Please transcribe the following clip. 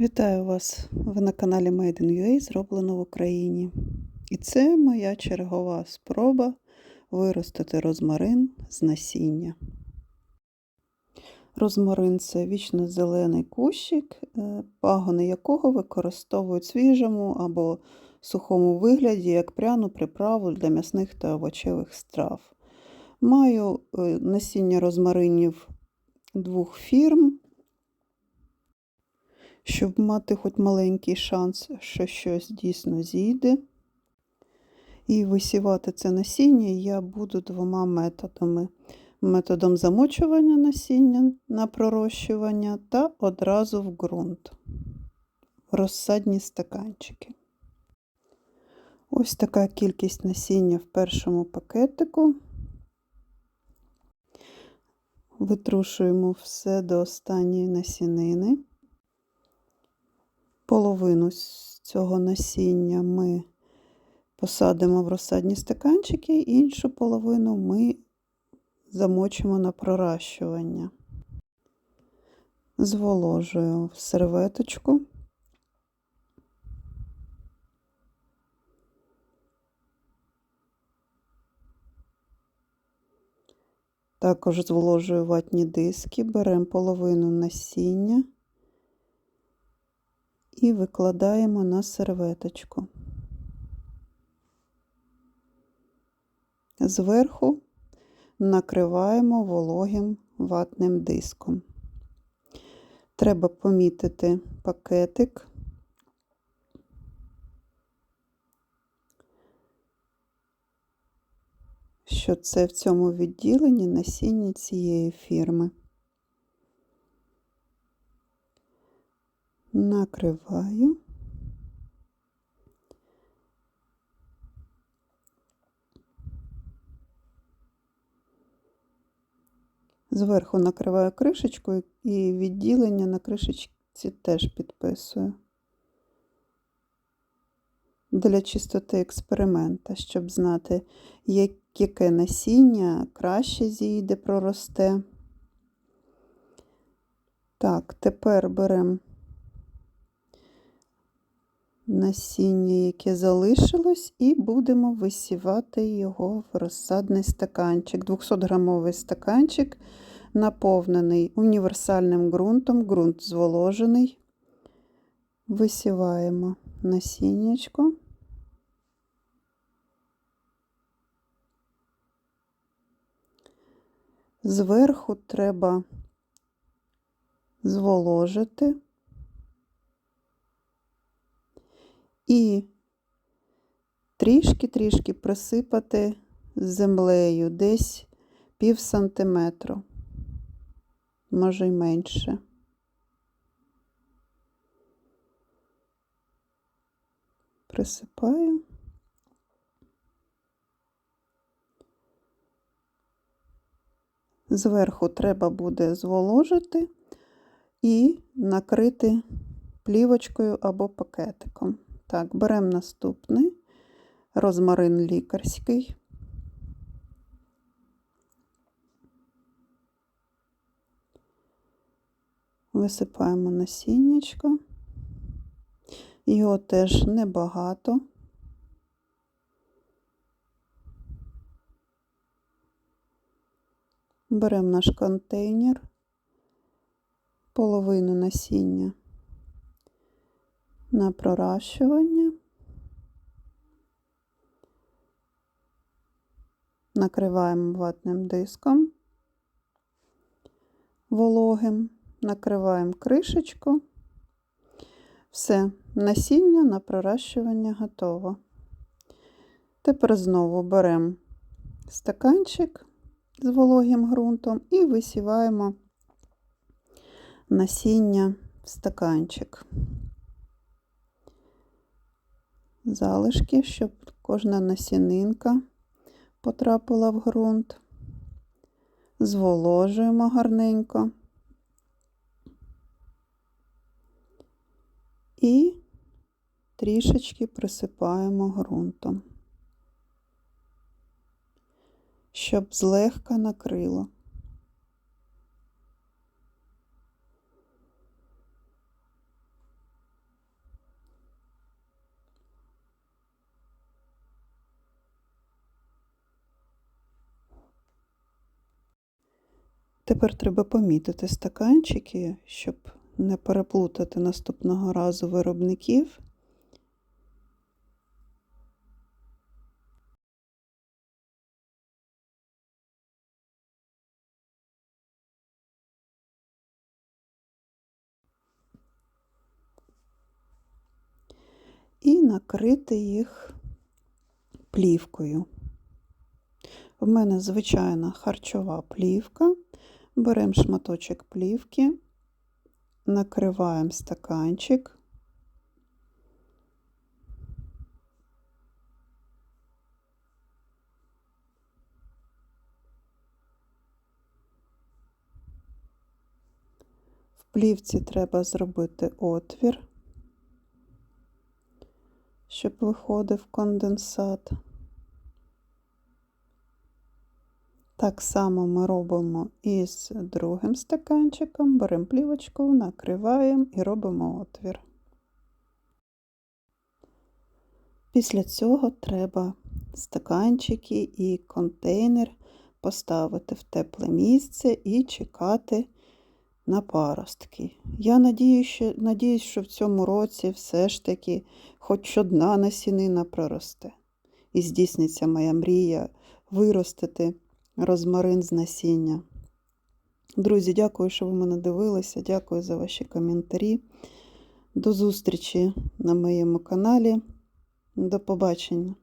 Вітаю вас! Ви на каналі Made in UA зроблено в Україні. І це моя чергова спроба виростити розмарин з насіння. Розмарин це вічно зелений кущик, е, пагони якого використовують свіжому або сухому вигляді як пряну приправу для м'ясних та овочевих страв. Маю е, насіння розмаринів двох фірм щоб мати хоч маленький шанс, що щось дійсно зійде. І висівати це насіння я буду двома методами: методом замочування насіння на пророщування та одразу в ґрунт, розсадні стаканчики. Ось така кількість насіння в першому пакетику. Витрушуємо все до останньої насінини. Половину з цього насіння ми посадимо в розсадні стаканчики, іншу половину ми замочимо на проращування. Зволожую в серветочку. Також зволожую ватні диски, беремо половину насіння і викладаємо на серветочку. Зверху накриваємо вологим ватним диском. Треба помітити пакетик. Що це в цьому відділенні насіння цієї фірми. Накриваю. Зверху накриваю кришечкою і відділення на кришечці теж підписую. Для чистоти експеримента, щоб знати, яке насіння краще зійде, проросте. Так, тепер беремо насіння, яке залишилось, і будемо висівати його в розсадний стаканчик. 200-грамовий стаканчик, наповнений універсальним ґрунтом, ґрунт зволожений. Висіваємо насіннячко. Зверху треба зволожити. І трішки-трішки присипати землею десь пів сантиметру, може й менше. Присипаю. Зверху треба буде зволожити і накрити плівочкою або пакетиком. Так, беремо наступний розмарин лікарський. Висипаємо насіннячко. Його теж небагато. Беремо наш контейнер, половину насіння на проращування, накриваємо ватним диском вологим, накриваємо кришечку. Все, насіння на проращування готово. Тепер знову беремо стаканчик з вологим ґрунтом і висіваємо насіння в стаканчик залишки, щоб кожна насінинка потрапила в ґрунт, зволожуємо гарненько і трішечки присипаємо ґрунтом, щоб злегка накрило. Тепер треба помітити стаканчики, щоб не переплутати наступного разу виробників. І накрити їх плівкою. В мене звичайна харчова плівка. Беремо шматочок плівки, накриваємо стаканчик. В плівці треба зробити отвір, щоб виходив конденсат. Так само ми робимо і з другим стаканчиком, беремо плівочку, накриваємо і робимо отвір. Після цього треба стаканчики і контейнер поставити в тепле місце і чекати на паростки. Я надіюсь, що, надіюсь, що в цьому році все ж таки хоч одна насінина проросте. І здійсниться моя мрія виростити розмарин з насіння. Друзі, дякую, що ви мене дивилися. Дякую за ваші коментарі. До зустрічі на моєму каналі. До побачення!